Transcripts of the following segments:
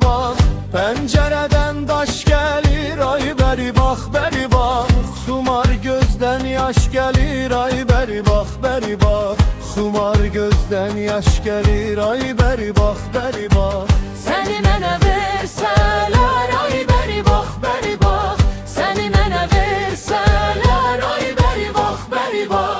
beri Pencereden taş gelir ay beri bak beri bak Sumar gözden yaş gelir ay beri bak beri bak Sumar gözden yaş gelir ay beri bak beri bak Seni mənə versələr ay beri bak beri bak Seni mənə versələr ay beri bak beri bak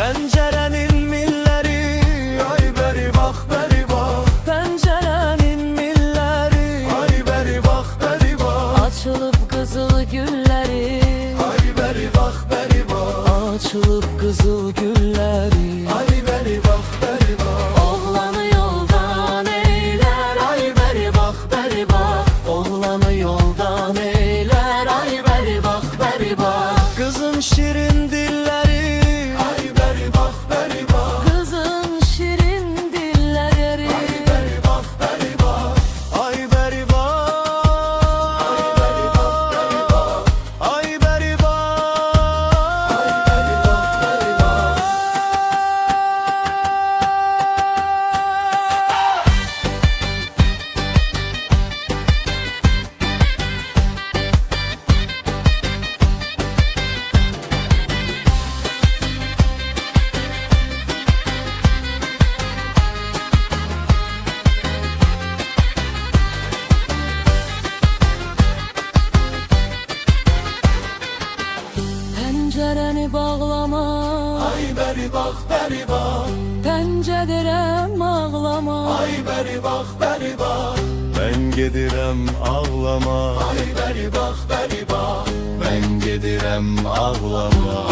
Pencerenin milleri Ay beri bak beri bak. Pəncərənin milləri Ay beri bak beri bak. Açılıb qızıl gülləri Ay beri bak beri bak. Açılıb qızıl gülləri Ay Pəncərəni bağlama. Ay beri bak beri bak. Pəncədirəm ağlama. Ay beri bak beri bak. Ben gedirem ağlama. Ay beri bak beri bak. Ben gedirem ağlama